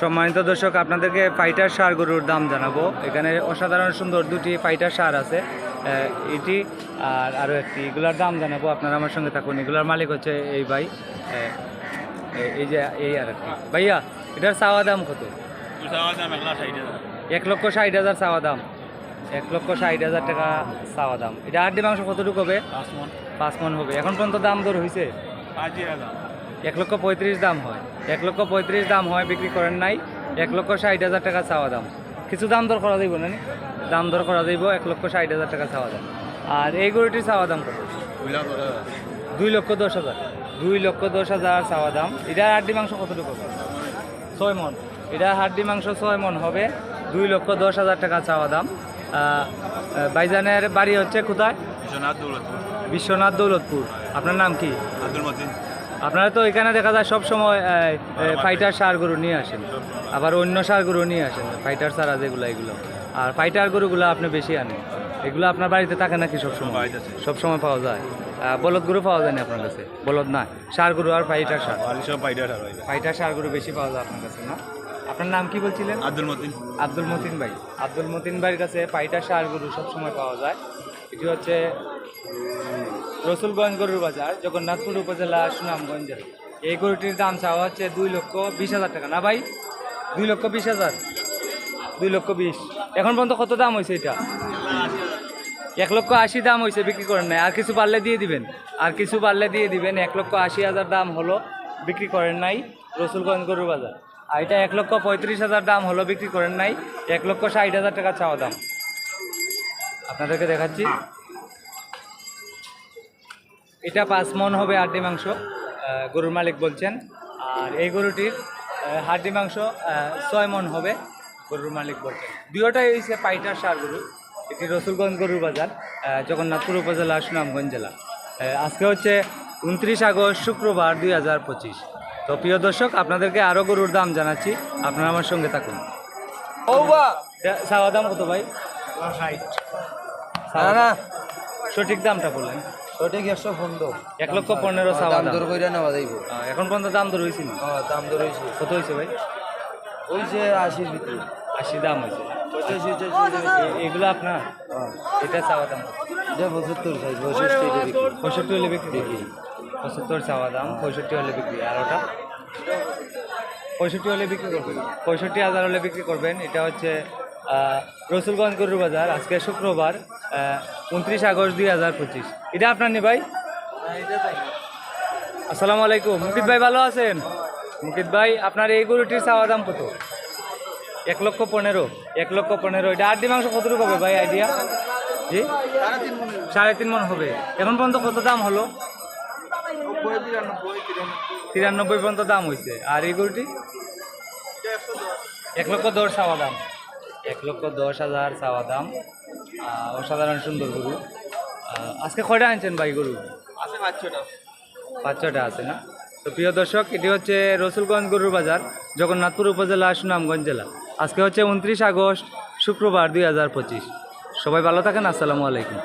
সম্মানিত দর্শক আপনাদেরকে ফাইটার সার গরুর দাম জানাব। এখানে অসাধারণ সুন্দর দুটি ফাইটার সার আছে। এটি আর আরও একটি এগুলার দাম জানাব আপনারা আমার সঙ্গে থাকুন। এগুলার মালিক হচ্ছে এই ভাই। এই- যে এই আর একটি। ভাইয়া এটার চাওয়া দাম কত? এক লক্ষ ষাট হাজার চাওয়া দাম। এক লক্ষ ষাট হাজার টাকা চাওয়া দাম। এটা আটটি মাংস কতটুকু হবে? পাঁচ মন। হবে। এখন পর্যন্ত দাম দর হয়েছে এক লক্ষ পঁয়ত্রিশ দাম হয়। এক লক্ষ পঁয়ত্রিশ দাম হয় বিক্রি করেন নাই। এক লক্ষ ষাট হাজার টাকা চাওয়া দাম। কিছু দাম দর করা যাইব না দাম দর করা যাইব এক লক্ষ ষাট হাজার টাকা চাওয়া দাম। আর এই গরুটির চাওয়া দাম কত? দুই লক্ষ দশ হাজার। দুই লক্ষ দশ হাজার চাওয়া দাম। এটার হাড্ডি মাংস কতটুকু হবে? ছয় মন। এটা হাড্ডি মাংস ছয় মন হবে। দুই লক্ষ দশ হাজার টাকা চাওয়া দাম। আহ, বাড়ি হচ্ছে কোথায়? বিশ্বনাথ দৌলতপুর। আপনার নাম কি? আপনারা তো এখানে দেখা যায় সব সময় ফাইটার সার গরু নিয়ে আসেন। আবার অন্য সার গরু নিয়ে আসেন ফাইটার সার যেগুলো এগুলো। আর ফাইটার গরুগুলো আপনি বেশি আনেন। এগুলো আপনার বাড়িতে থাকে নাকি সব সময়? বাড়িতে আছে। সব সময় পাওয়া যায়। বলদ গরু পাওয়া যায় না আপনার কাছে? বলদ না সার। গরু আর ফাইটার সার ফাইটার সার গরু বেশি পাওয়া যায় আপনার কাছে না? আপনার নাম কি বলছিলেন? আব্দুল মতিন। আব্দুল মতিন ভাই। আব্দুল মতিন ভাইয়ের কাছে পাইটা সার গরু সবসময় পাওয়া যায়। এটি হচ্ছে রসুলগঞ্জ গরুর বাজার, জগন্নাথপুর উপজেলা, সুনামগঞ্জ। জেলা। এই গরুটির দাম চাওয়া হচ্ছে দুই লক্ষ বিশ হাজার টাকা। না ভাই, দুই লক্ষ বিশ হাজার। দুই লক্ষ বিশ। এখন পর্যন্ত কত দাম হয়েছে এটা? এক লক্ষ আশি দাম হয়েছে, বিক্রি করেন নাই। আর কিছু পারলে দিয়ে দিবেন। আর কিছু পারলে দিয়ে দিবেন। এক লক্ষ আশি হাজার দাম হলো, বিক্রি করেন নাই রসুলগঞ্জ গরুর বাজার। আর এটা এক লক্ষ পঁয়ত্রিশ হাজার দাম হলো, বিক্রি করেন নাই। এক লক্ষ ষাট হাজার টাকা চাওয়া দাম। আপনাদেরকে দেখাচ্ছি। এটা পাঁচ মন হবে হাড্ডি মাংস গরুর মালিক বলছেন। আর এই গরুটির হাড্ডি মাংস ছয় মন হবে গরুর মালিক বলছেন। দুয়োটাই হয়েছে পাইটার সার গরু এটি রসুলগঞ্জ গরুর বাজার জগন্নাথপুর উপজেলা সুনামগঞ্জ জেলা। আজকে হচ্ছে উনত্রিশ আগস্ট শুক্রবার দুই হাজার পঁচিশ। তো প্রিয় দর্শক আপনাদেরকে আরও গরুর দাম জানাচ্ছি আপনারা আমার সঙ্গে থাকুন। চাওয়া দাম কত ভাই? সঠিক দামটা বললেন সঠিক একশো পনেরো? এক লক্ষ পনেরো দাম দাম দর কইরা নেওয়া যাইব। এখন পর্যন্ত দাম দর হয়েছিল হ্যাঁ দাম দর হয়েছে কত হয়েছে ভাই? ওই যে আশির ভিতরে। আশি দাম হয়েছে এগুলো আপনার? এটা চাওয়া দাম। এটা পঁচাত্তর সাইজ পঁয়ষট্টি বিক্রি। পঁয়ষট্টি হলে বিক্রি। দেখি পঁচাত্তর চাওয়া দাম পঁয়ষট্টি হলে বিক্রি। আর ওটা? পঁয়ষট্টি হলে বিক্রি করবেন। পঁয়ষট্টি হাজার হলে বিক্রি করবেন। এটা হচ্ছে রসুলগঞ্জ গরুর বাজার, আজকে শুক্রবার উনত্রিশ আগস্ট দুই হাজার পঁচিশ। এটা আপনার নি ভাই? আসসালামু আলাইকুম। মুকিত ভাই ভালো আছেন? মুকিত ভাই, আপনার এই গরুটির চাওয়া দাম কত? এক লক্ষ পনেরো। এক লক্ষ পনেরো। এটা আটটি মাংস কতটুকু হবে ভাই আইডিয়া জি? সাড়ে তিন মন হবে। এখন পর্যন্ত কত দাম হলো? তিরানব্বই পর্যন্ত দাম হয়েছে আর এই গরুটি? এক লক্ষ দশ চাওয়া দাম। এক লক্ষ দশ হাজার চাওয়া দাম। অসাধারণ সুন্দর গরু। আজকে কয়টা আনছেন ভাই গরু? আছে পাঁচশোটা পাঁচ ছটা আছে না? তো প্রিয় দর্শক এটি হচ্ছে রসুলগঞ্জ গরুর বাজার জগন্নাথপুর উপজেলা সুনামগঞ্জ জেলা। আজকে হচ্ছে উনত্রিশ আগস্ট শুক্রবার দুই হাজার পঁচিশ। সবাই ভালো থাকেন আসসালামু আলাইকুম।